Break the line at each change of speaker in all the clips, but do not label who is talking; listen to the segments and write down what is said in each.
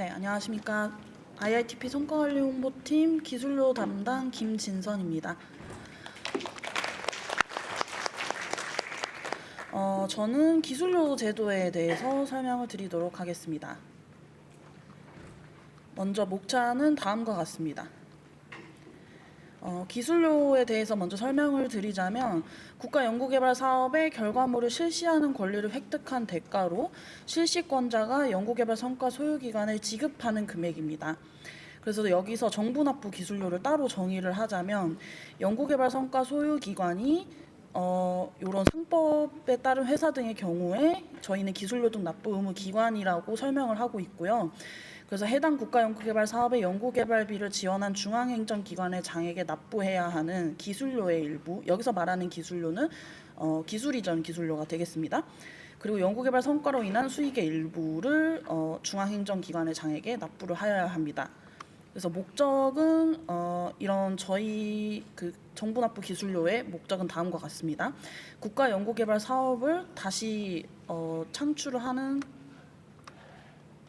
네, 안녕하십니까. IITP 성과관리 홍보팀 기술료 담당 김진선입니다. 어, 저는 기술료 제도에 대해서 설명을 드리도록 하겠습니다. 먼저 목차는 다음과 같습니다. 어, 기술료에 대해서 먼저 설명을 드리자면 국가 연구개발 사업의 결과물을 실시하는 권리를 획득한 대가로 실시권자가 연구개발 성과 소유기관에 지급하는 금액입니다. 그래서 여기서 정부 납부 기술료를 따로 정의를 하자면 연구개발 성과 소유기관이 어, 이런 상법에 따른 회사 등의 경우에 저희는 기술료 등 납부 의무 기관이라고 설명을 하고 있고요. 그래서 해당 국가 연구개발 사업의 연구개발비를 지원한 중앙행정기관의 장에게 납부해야 하는 기술료의 일부, 여기서 말하는 기술료는 어, 기술 이전 기술료가 되겠습니다. 그리고 연구개발 성과로 인한 수익의 일부를 어, 중앙행정기관의 장에게 납부를 하여야 합니다. 그래서 목적은 어, 이런 저희 그 정부 납부 기술료의 목적은 다음과 같습니다. 국가 연구개발 사업을 다시 어, 창출을 하는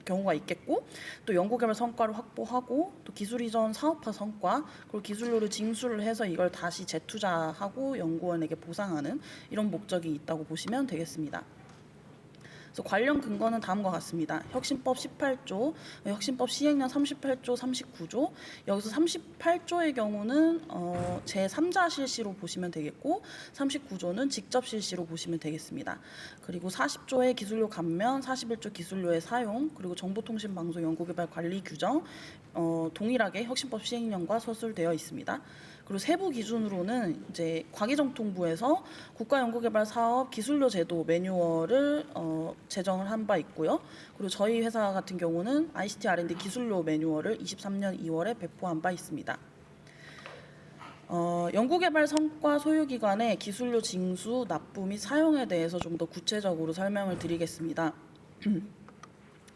경우가 있겠고 또 연구개발 성과를 확보하고 또 기술 이전 사업화 성과 그리고 기술료를 징수를 해서 이걸 다시 재투자하고 연구원에게 보상하는 이런 목적이 있다고 보시면 되겠습니다. 그래서 관련 근거는 다음과 같습니다. 혁신법 18조, 혁신법 시행령 38조, 39조. 여기서 38조의 경우는 어, 제 3자 실시로 보시면 되겠고 39조는 직접 실시로 보시면 되겠습니다. 그리고 40조의 기술료 감면, 41조 기술료의 사용, 그리고 정보통신방송 연구개발 관리 규정 어, 동일하게 혁신법 시행령과 서술되어 있습니다. 그리고 세부 기준으로는 이제 과기정통부에서 국가연구개발 사업 기술료 제도 매뉴얼을 어, 제정을 한 바 있고요. 그리고 저희 회사 같은 경우는 ICT R&D 기술료 매뉴얼을 23년 2월에 배포한 바 있습니다. 어, 연구개발 성과 소유기관의 기술료 징수, 납부 및 사용에 대해서 좀 더 구체적으로 설명을 드리겠습니다.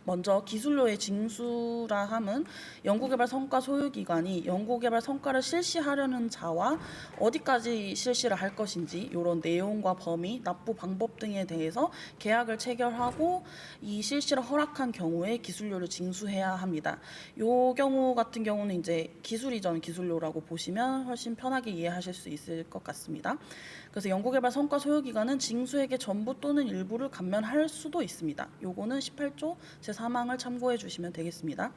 먼저 기술료의 징수라 함은 연구개발 성과 소유기관이 연구개발 성과를 실시하려는 자와 어디까지 실시를 할 것인지 이런 내용과 범위, 납부 방법 등에 대해서 계약을 체결하고 이 실시를 허락한 경우에 기술료를 징수해야 합니다. 요 경우 같은 경우는 이제 기술 이전 기술료라고 보시면 훨씬 편하게 이해하실 수 있을 것 같습니다. 그래서 연구개발 성과 소유기관은 징수액의 전부 또는 일부를 감면할 수도 있습니다. 요거는 18조 제3항을 참고해 주시면 되겠습니다.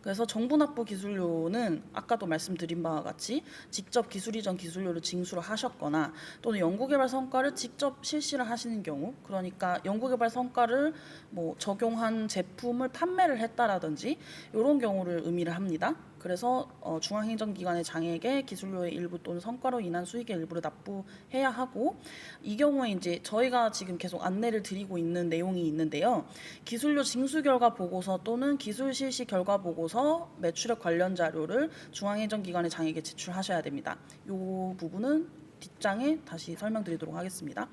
그래서 정부 납부 기술료는 아까도 말씀드린 바와 같이 직접 기술 이전 기술료를 징수를 하셨거나 또는 연구개발 성과를 직접 실시를 하시는 경우 그러니까 연구개발 성과를 뭐 적용한 제품을 판매를 했다라든지 이런 경우를 의미를 합니다. 그래서 어, 중앙행정기관의 장에게 기술료의 일부 또는 성과로 인한 수익의 일부를 납부해야 하고 이 경우에 이제 저희가 지금 계속 안내를 드리고 있는 내용이 있는데요. 기술료 징수 결과 보고서 또는 기술 실시 결과 보고서 매출액 관련 자료를 중앙행정기관의 장에게 제출하셔야 됩니다. 이 부분은 뒷장에 다시 설명드리도록 하겠습니다.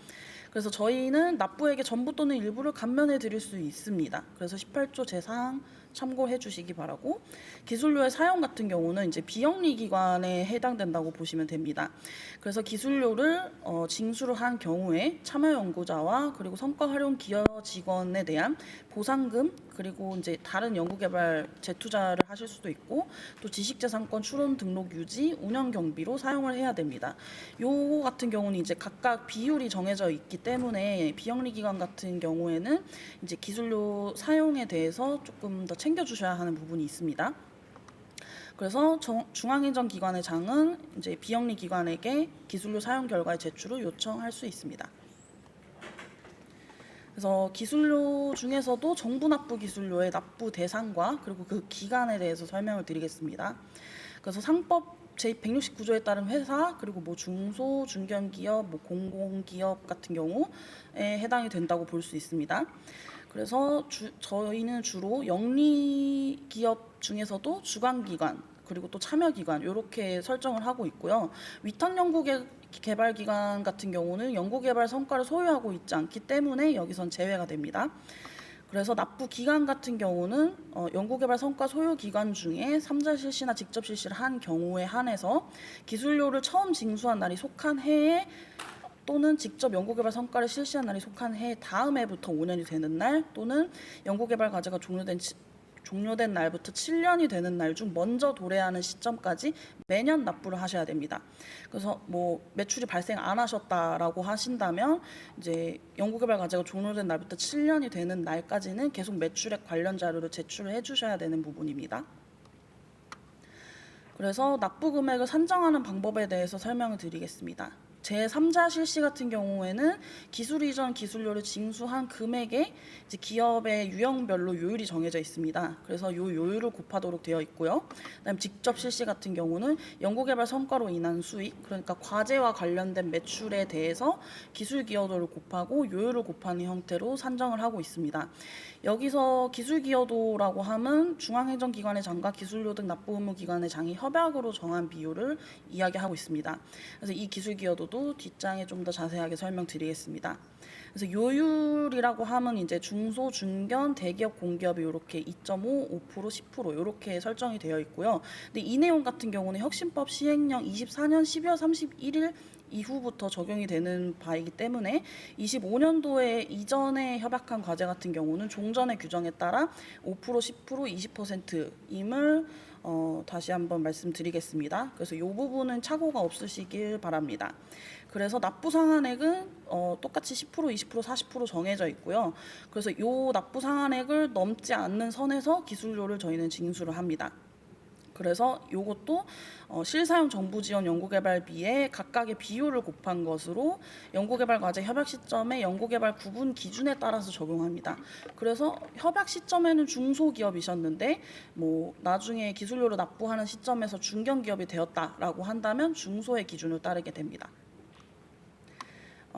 그래서 저희는 납부액의 전부 또는 일부를 감면해 드릴 수 있습니다. 그래서 18조 제4항 참고해 주시기 바라고 기술료의 사용 같은 경우는 이제 비영리 기관에 해당된다고 보시면 됩니다. 그래서 기술료를 어, 징수를 한 경우에 참여 연구자와 그리고 성과 활용 기여 직원에 대한 보상금 그리고 이제 다른 연구개발 재투자를 하실 수도 있고 또 지식재산권 추론 등록 유지 운영 경비로 사용을 해야 됩니다. 요 같은 경우는 이제 각각 비율이 정해져 있기 때문에 비영리 기관 같은 경우에는 이제 기술료 사용에 대해서 조금 더 챙겨주셔야 하는 부분이 있습니다. 그래서 정- 중앙행정기관의 장은 이제 비영리 기관에게 기술료 사용 결과의 제출을 요청할 수 있습니다. 그래서 기술료 중에서도 정부 납부 기술료의 납부 대상과 그리고 그 기간에 대해서 설명을 드리겠습니다. 그래서 상법 제 169조에 따른 회사 그리고 뭐 중소 중견 기업 뭐 공공 기업 같은 경우에 해당이 된다고 볼 수 있습니다. 그래서 주, 저희는 주로 영리 기업 중에서도 주관 기관 그리고 또 참여기관 이렇게 설정을 하고 있고요. 위탁 연구 개, 개발 기관 같은 경우는 연구 개발 성과를 소유하고 있지 않기 때문에 여기선 제외가 됩니다. 그래서 납부 기간 같은 경우는 어, 연구개발 성과 소유 기간 중에 3자 실시나 직접 실시를 한 경우에 한해서 기술료를 처음 징수한 날이 속한 해에 또는 직접 연구개발 성과를 실시한 날이 속한 해 다음 해부터 5년이 되는 날 또는 연구개발 과제가 종료된 지- 종료된 날부터 7년이 되는 날 중 먼저 도래하는 시점까지 매년 납부를 하셔야 됩니다. 그래서 뭐 매출이 발생 안 하셨다라고 하신다면 이제 연구개발 과제가 종료된 날부터 7년이 되는 날까지는 계속 매출액 관련 자료를 제출을 해주셔야 되는 부분입니다. 그래서 납부 금액을 산정하는 방법에 대해서 설명을 드리겠습니다. 제3자 실시 같은 경우에는 기술 이전 기술료를 징수한 금액에 이제 기업의 유형별로 요율이 정해져 있습니다. 그래서 요 요율을 곱하도록 되어 있고요. 그다음 직접 실시 같은 경우는 연구개발 성과로 인한 수익, 그러니까 과제와 관련된 매출에 대해서 기술 기여도를 곱하고 요율을 곱하는 형태로 산정을 하고 있습니다. 여기서 기술 기여도라고 함은 중앙행정기관의 장과 기술료 등 납부 의무 기관의 장이 협약으로 정한 비율을 이야기하고 있습니다. 그래서 이 기술 기여도도 뒷장에 좀 더 자세하게 설명드리겠습니다. 그래서 요율이라고 하면 이제 중소, 중견, 대기업, 공기업이 이렇게 2.5, 5%, 10% 이렇게 설정이 되어 있고요. 근데 이 내용 같은 경우는 혁신법 시행령 24년 12월 31일 이후부터 적용이 되는 바이기 때문에 25년도에 이전에 협약한 과제 같은 경우는 종전의 규정에 따라 5%, 10%, 20%임을 어, 다시 한번 말씀드리겠습니다. 그래서 이 부분은 착오가 없으시길 바랍니다. 그래서 납부 상한액은 어, 똑같이 10%, 20%, 40% 정해져 있고요. 그래서 이 납부 상한액을 넘지 않는 선에서 기술료를 저희는 징수를 합니다. 그래서 이것도 어, 실사용 정부 지원 연구개발비에 각각의 비율을 곱한 것으로 연구개발 과제 협약 시점의 연구개발 구분 기준에 따라서 적용합니다. 그래서 협약 시점에는 중소기업이셨는데 뭐 나중에 기술료를 납부하는 시점에서 중견기업이 되었다라고 한다면 중소의 기준을 따르게 됩니다.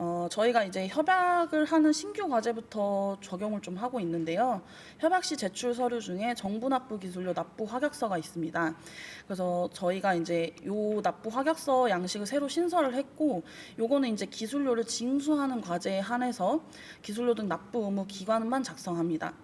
어, 저희가 이제 협약을 하는 신규 과제부터 적용을 좀 하고 있는데요. 협약 시 제출 서류 중에 정부 납부 기술료 납부 확약서가 있습니다. 그래서 저희가 이제 요 납부 확약서 양식을 새로 신설을 했고, 요거는 이제 기술료를 징수하는 과제에 한해서 기술료 등 납부 의무 기관만 작성합니다.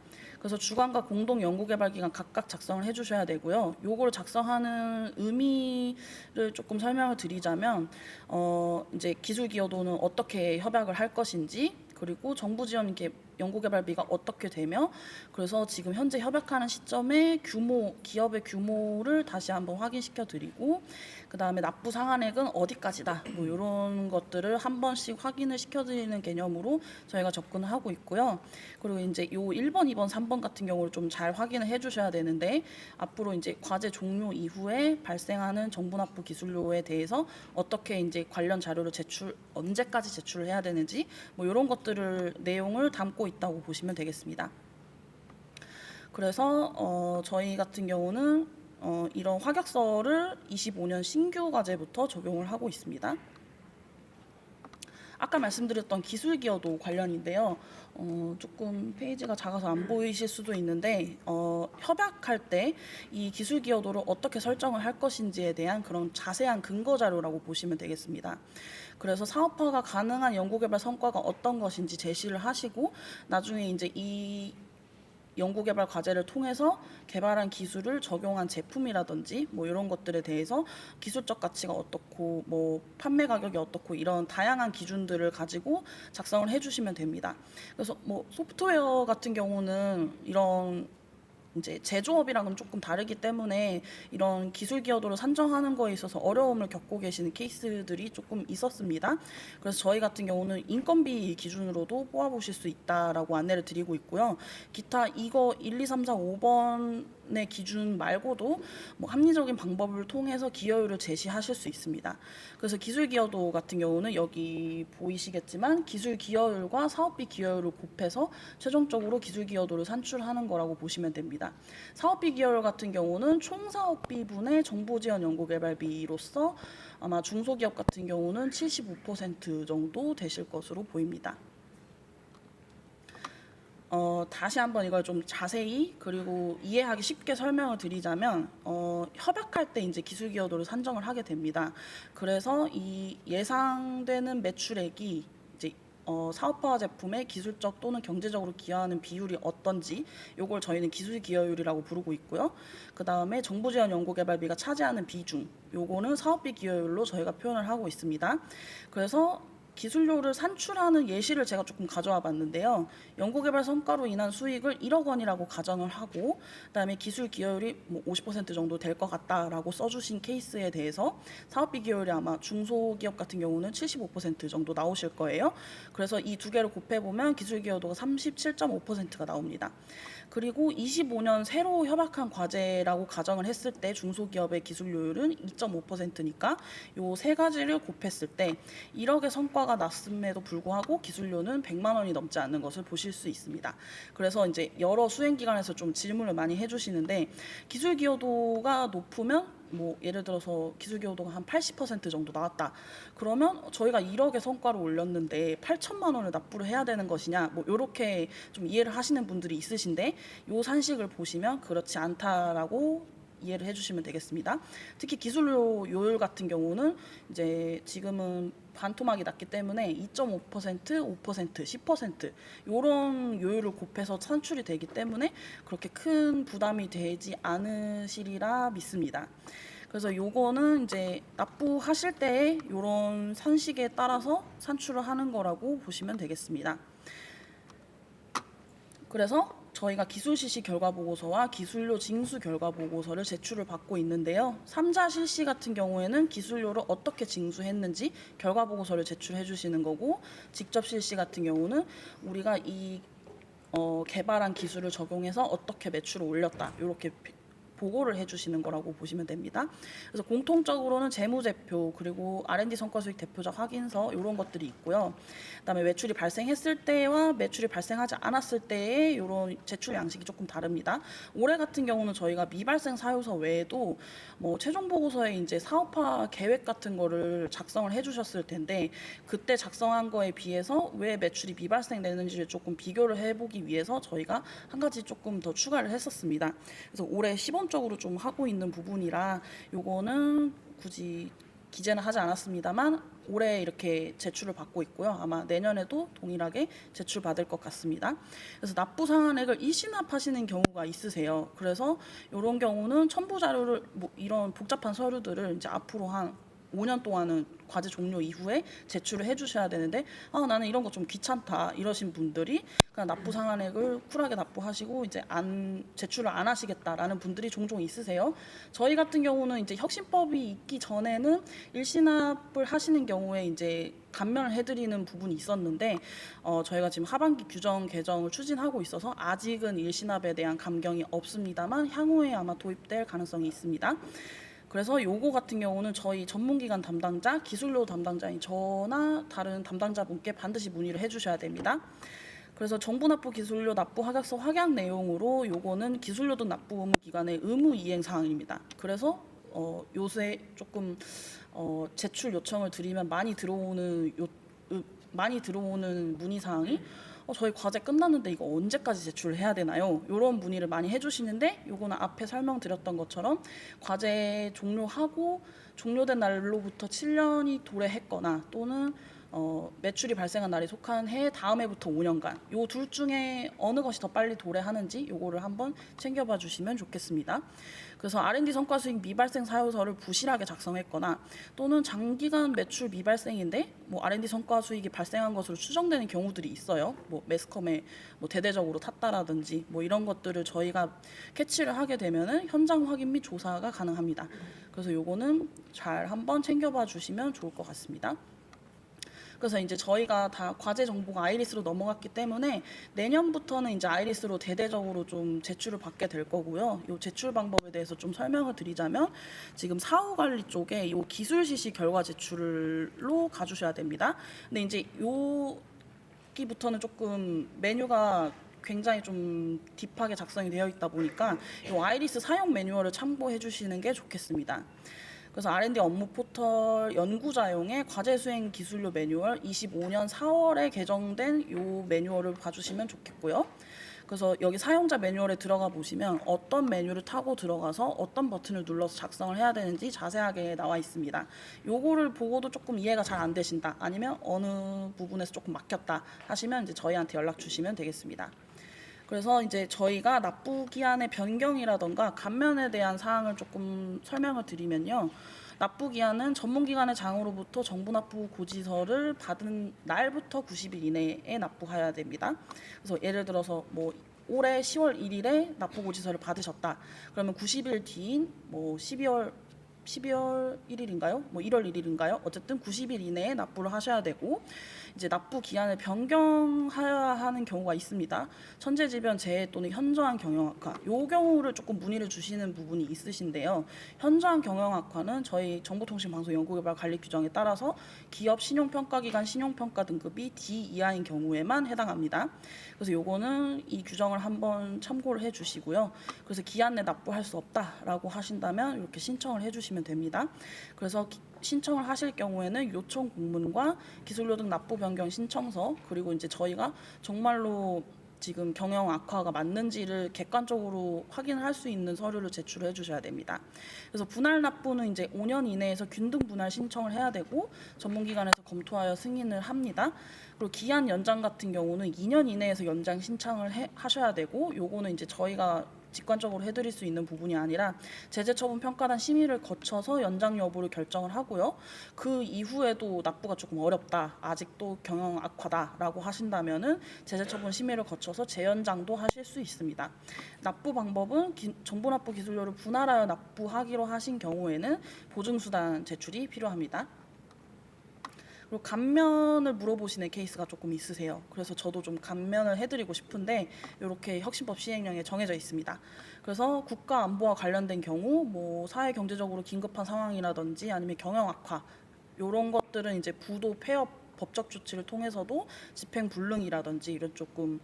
그래서 주관과 공동 연구개발기관 각각 작성을 해주셔야 되고요. 요걸 작성하는 의미를 조금 설명을 드리자면, 어, 이제 기술 기여도는 어떻게 협약을 할 것인지, 그리고 정부 지원 이렇게 연구개발비가 어떻게 되며, 그래서 지금 현재 협약하는 시점의 규모, 기업의 규모를 다시 한번 확인시켜 드리고, 그 다음에 납부 상한액은 어디까지다, 뭐 이런 것들을 한 번씩 확인을 시켜 드리는 개념으로 저희가 접근을 하고 있고요. 그리고 이제 요 1번, 2번, 3번 같은 경우를 좀 잘 확인을 해주셔야 되는데 앞으로 이제 과제 종료 이후에 발생하는 정부 납부 기술료에 대해서 어떻게 이제 관련 자료를 제출 언제까지 제출을 해야 되는지 뭐 이런 것들을 내용을 담고 있다고 보시면 되겠습니다. 그래서 어, 저희 같은 경우는 어, 이런 확약서를 25년 신규 과제부터 적용을 하고 있습니다. 아까 말씀드렸던 기술 기여도 관련인데요. 어, 조금 페이지가 작아서 안 보이실 수도 있는데 어, 협약할 때 이 기술 기여도를 어떻게 설정을 할 것인지에 대한 그런 자세한 근거 자료라고 보시면 되겠습니다. 그래서 사업화가 가능한 연구개발 성과가 어떤 것인지 제시를 하시고 나중에 이제 이 연구개발 과제를 통해서 개발한 기술을 적용한 제품이라든지 뭐 이런 것들에 대해서 기술적 가치가 어떻고 뭐 판매 가격이 어떻고 이런 다양한 기준들을 가지고 작성을 해주시면 됩니다. 그래서 뭐 소프트웨어 같은 경우는 이런 이제 제조업이랑은 조금 다르기 때문에 이런 기술 기여도를 산정하는 거에 있어서 어려움을 겪고 계시는 케이스들이 조금 있었습니다. 그래서 저희 같은 경우는 인건비 기준으로도 뽑아보실 수 있다라고 안내를 드리고 있고요. 기타 이거 1, 2, 3, 4, 5번 의 기준 말고도 뭐 합리적인 방법을 통해서 기여율을 제시하실 수 있습니다. 그래서 기술 기여도 같은 경우는 여기 보이시겠지만 기술 기여율과 사업비 기여율을 곱해서 최종적으로 기술 기여도를 산출하는 거라고 보시면 됩니다. 사업비 기여율 같은 경우는 총 사업비 분의 정보 지원 연구 개발비로서 아마 중소기업 같은 경우는 75% 정도 되실 것으로 보입니다. 어, 다시 한번 이걸 좀 자세히 그리고 이해하기 쉽게 설명을 드리자면 어, 협약할 때 이제 기술 기여도를 산정을 하게 됩니다. 그래서 이 예상되는 매출액이 이제 어, 사업화 제품의 기술적 또는 경제적으로 기여하는 비율이 어떤지 요걸 저희는 기술 기여율이라고 부르고 있고요. 그 다음에 정부 지원 연구 개발비가 차지하는 비중 요거는 사업비 기여율로 저희가 표현을 하고 있습니다. 그래서 기술료를 산출하는 예시를 제가 조금 가져와 봤는데요. 연구개발 성과로 인한 수익을 1억 원이라고 가정을 하고 그다음에 기술 기여율이 뭐 50% 정도 될 것 같다라고 써주신 케이스에 대해서 사업비 기여율이 아마 중소기업 같은 경우는 75% 정도 나오실 거예요. 그래서 이 두 개를 곱해 보면 기술 기여도가 37.5%가 나옵니다. 그리고 25년 새로 협약한 과제라고 가정을 했을 때 중소기업의 기술료율은 2.5%니까 요 세 가지를 곱했을 때 1억의 성과 가 났음에도 불구하고 기술료는 100만 원이 넘지 않는 것을 보실 수 있습니다. 그래서 이제 여러 수행 기관에서 좀 질문을 많이 해주시는데 기술 기여도가 높으면 뭐 예를 들어서 기술 기여도가 한 80% 정도 나왔다. 그러면 저희가 1억의 성과를 올렸는데 8천만 원을 납부를 해야 되는 것이냐? 뭐 요렇게 좀 이해를 하시는 분들이 있으신데 요 산식을 보시면 그렇지 않다라고 이해를 해주시면 되겠습니다. 특히 기술료 요율 같은 경우는 이제 지금은 반토막이 났기 때문에 2.5%, 5%, 10% 요런 요율을 곱해서 산출이 되기 때문에 그렇게 큰 부담이 되지 않으시리라 믿습니다. 그래서 요거는 이제 납부하실 때에 요런 산식에 따라서 산출을 하는 거라고 보시면 되겠습니다. 그래서 저희가 기술 실시 결과 보고서와 기술료 징수 결과 보고서를 제출을 받고 있는데요. 삼자 실시 같은 경우에는 기술료를 어떻게 징수했는지 결과 보고서를 제출해 주시는 거고 직접 실시 같은 경우는 우리가 이 어, 개발한 기술을 적용해서 어떻게 매출을 올렸다 이렇게 보고를 해주시는 거라고 보시면 됩니다. 그래서 공통적으로는 재무제표 그리고 R&D 성과 수익 대표적 확인서 이런 것들이 있고요. 그다음에 매출이 발생했을 때와 매출이 발생하지 않았을 때의 이런 제출 양식이 조금 다릅니다. 올해 같은 경우는 저희가 미발생 사유서 외에도 뭐 최종 보고서에 이제 사업화 계획 같은 거를 작성을 해주셨을 텐데 그때 작성한 거에 비해서 왜 매출이 미발생되는지를 조금 비교를 해보기 위해서 저희가 한 가지 조금 더 추가를 했었습니다. 그래서 올해 시범적으로 좀 하고 있는 부분이라 요거는 굳이 기재는 하지 않았습니다만 올해 이렇게 제출을 받고 있고요. 아마 내년에도 동일하게 제출 받을 것 같습니다. 그래서 납부 상한액을 일시납하시는 경우가 있으세요. 그래서 이런 경우는 첨부 자료를 뭐 이런 복잡한 서류들을 이제 앞으로 한 5년 동안은 과제 종료 이후에 제출을 해주셔야 되는데 아 나는 이런 거 좀 귀찮다 이러신 분들이 그냥 납부 상한액을 쿨하게 납부하시고 이제 안 제출을 안 하시겠다라는 분들이 종종 있으세요. 저희 같은 경우는 이제 혁신법이 있기 전에는 일시납을 하시는 경우에 이제 감면을 해드리는 부분이 있었는데 어, 저희가 지금 하반기 규정 개정을 추진하고 있어서 아직은 일시납에 대한 감경이 없습니다만 향후에 아마 도입될 가능성이 있습니다. 그래서 요거 같은 경우는 저희 전문기관 담당자, 기술료 담당자인 저나 다른 담당자분께 반드시 문의를 해주셔야 됩니다. 그래서 정부 납부 기술료 납부 하객서 확약 내용으로 요거는 기술료 등 납부 의무 기관의 의무 이행 사항입니다. 그래서 어, 요새 조금 어, 제출 요청을 드리면 많이 들어오는 요, 으, 많이 들어오는 문의 사항이 어, 저희 과제 끝났는데 이거 언제까지 제출을 해야 되나요? 이런 문의를 많이 해주시는데 요거는 앞에 설명드렸던 것처럼 과제 종료하고 종료된 날로부터 7년이 도래했거나 또는 어, 매출이 발생한 날이 속한 해 다음 해부터 5년간 요 둘 중에 어느 것이 더 빨리 도래하는지 요거를 한번 챙겨봐 주시면 좋겠습니다. 그래서 R&D 성과 수익 미발생 사유서를 부실하게 작성했거나 또는 장기간 매출 미발생인데 뭐 R&D 성과 수익이 발생한 것으로 추정되는 경우들이 있어요. 뭐 매스컴에 뭐 대대적으로 탔다라든지 뭐 이런 것들을 저희가 캐치를 하게 되면은 현장 확인 및 조사가 가능합니다. 그래서 요거는 잘 한번 챙겨봐 주시면 좋을 것 같습니다. 그래서 이제 저희가 다 과제 정보가 아이리스로 넘어갔기 때문에 내년부터는 이제 아이리스로 대대적으로 좀 제출을 받게 될 거고요. 요 제출 방법에 대해서 좀 설명을 드리자면 지금 사후 관리 쪽에 요 기술 실시 결과 제출로 가주셔야 됩니다. 근데 이제 여기부터는 조금 메뉴가 굉장히 좀 딥하게 작성이 되어 있다 보니까 요 아이리스 사용 매뉴얼을 참고해 주시는 게 좋겠습니다. 그래서 R&D 업무 포털 연구자용의 과제 수행 기술료 매뉴얼 25년 4월에 개정된 요 매뉴얼을 봐주시면 좋겠고요. 그래서 여기 사용자 매뉴얼에 들어가 보시면 어떤 메뉴를 타고 들어가서 어떤 버튼을 눌러서 작성을 해야 되는지 자세하게 나와 있습니다. 요거를 보고도 조금 이해가 잘 안 되신다 아니면 어느 부분에서 조금 막혔다 하시면 이제 저희한테 연락 주시면 되겠습니다. 그래서 이제 저희가 납부 기한의 변경이라던가 감면에 대한 사항을 조금 설명을 드리면요. 납부 기한은 전문 기관의 장으로부터 정부 납부 고지서를 받은 날부터 90일 이내에 납부해야 됩니다. 그래서 예를 들어서 뭐 올해 10월 1일에 납부 고지서를 받으셨다. 그러면 90일 뒤인 뭐 12월 12월 1일인가요? 뭐 1월 1일인가요? 어쨌든 90일 이내에 납부를 하셔야 되고 이제 납부 기한을 변경해야 하는 경우가 있습니다. 천재지변 재해 또는 현저한 경영 악화. 요 경우를 조금 문의를 주시는 부분이 있으신데요. 현저한 경영 악화는 저희 정보통신방송연구개발관리 규정에 따라서 기업 신용평가기관 신용평가 등급이 D 이하인 경우에만 해당합니다. 그래서 요거는 이 규정을 한번 참고를 해주시고요. 그래서 기한 내 납부할 수 없다라고 하신다면 이렇게 신청을 해주시면 됩니다. 그래서 기- 신청을 하실 경우에는 요청 공문과 기술료 등 납부 변경 신청서 그리고 이제 저희가 정말로 지금 경영 악화가 맞는지를 객관적으로 확인을 할수 있는 서류를 제출해 주셔야 됩니다. 그래서 분할 납부는 이제 5년 이내에서 균등 분할 신청을 해야 되고 전문기관에서 검토하여 승인을 합니다. 그리고 기한 연장 같은 경우는 2년 이내에서 연장 신청을 해, 하셔야 되고 요거는 이제 저희가 직관적으로 해드릴 수 있는 부분이 아니라 제재 처분 평가단 심의를 거쳐서 연장 여부를 결정을 하고요. 그 이후에도 납부가 조금 어렵다, 아직도 경영 악화다라고 하신다면은 제재 처분 심의를 거쳐서 재연장도 하실 수 있습니다. 납부 방법은 기, 정보 납부 기술료를 분할하여 납부하기로 하신 경우에는 보증 수단 제출이 필요합니다. 그리고 감면을 물어보시는 케이스가 조금 있으세요. 그래서 저도 좀 감면을 해드리고 싶은데 이렇게 혁신법 시행령에 정해져 있습니다. 그래서 국가 안보와 관련된 경우, 뭐 사회 경제적으로 긴급한 상황이라든지 아니면 경영 악화 이런 것들은 이제 부도 폐업 법적 조치를 통해서도 집행 불능이라든지 이런 조금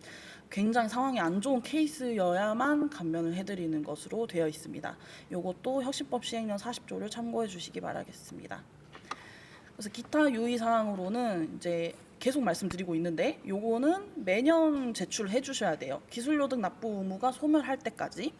굉장히 상황이 안 좋은 케이스여야만 감면을 해드리는 것으로 되어 있습니다. 이것도 혁신법 시행령 40조를 참고해 주시기 바라겠습니다. 그래서 기타 유의 사항으로는 이제 계속 말씀드리고 있는데 요거는 매년 제출해 주셔야 돼요. 기술료 등 납부 의무가 소멸할 때까지.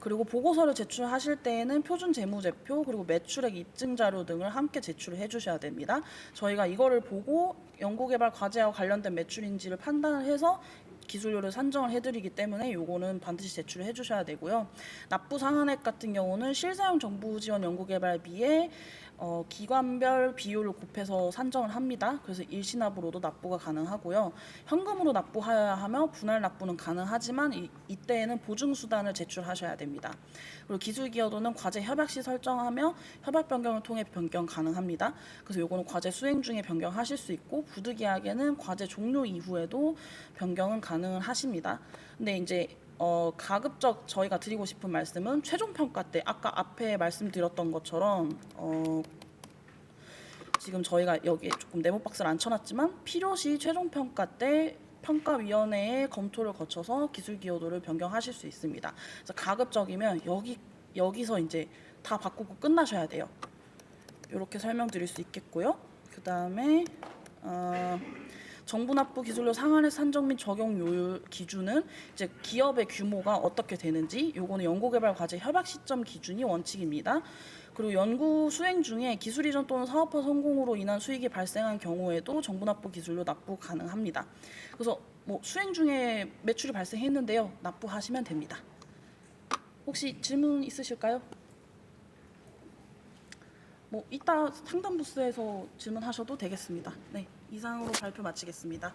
그리고 보고서를 제출하실 때에는 표준 재무제표 그리고 매출액 입증 자료 등을 함께 제출해 주셔야 됩니다. 저희가 이거를 보고 연구개발 과제와 관련된 매출인지를 판단을 해서 기술료를 산정을 해드리기 때문에 요거는 반드시 제출을 해주셔야 되고요. 납부 상한액 같은 경우는 실사용 정부 지원 연구개발비에 어, 기관별 비율을 곱해서 산정을 합니다. 그래서 일시납으로도 납부가 가능하고요. 현금으로 납부하여야 하며 분할 납부는 가능하지만 이, 이때에는 보증수단을 제출하셔야 됩니다. 그리고 기술기여도는 과제 협약 시 설정하며 협약 변경을 통해 변경 가능합니다. 그래서 요거는 과제 수행 중에 변경하실 수 있고 부득이하게는 과제 종료 이후에도 변경은 가능은 하십니다. 근데 이제 어, 가급적 저희가 드리고 싶은 말씀은 최종 평가 때 아까 앞에 말씀드렸던 것처럼 어, 지금 저희가 여기 조금 네모 박스를 안 쳐놨지만 필요시 최종 평가 때 평가위원회의 검토를 거쳐서 기술 기여도를 변경하실 수 있습니다. 그래서 가급적이면 여기 여기서 이제 다 바꾸고 끝나셔야 돼요. 이렇게 설명드릴 수 있겠고요. 그 다음에 어, 정부 납부 기술료 상한의 산정 및 적용 요율 기준은 이제 기업의 규모가 어떻게 되는지 요거는 연구개발 과제 협약 시점 기준이 원칙입니다. 그리고 연구 수행 중에 기술 이전 또는 사업화 성공으로 인한 수익이 발생한 경우에도 정부 납부 기술료 납부 가능합니다. 그래서 뭐 수행 중에 매출이 발생했는데요. 납부하시면 됩니다. 혹시 질문 있으실까요? 뭐 이따 상담 부스에서 질문하셔도 되겠습니다. 네, 이상으로 발표 마치겠습니다.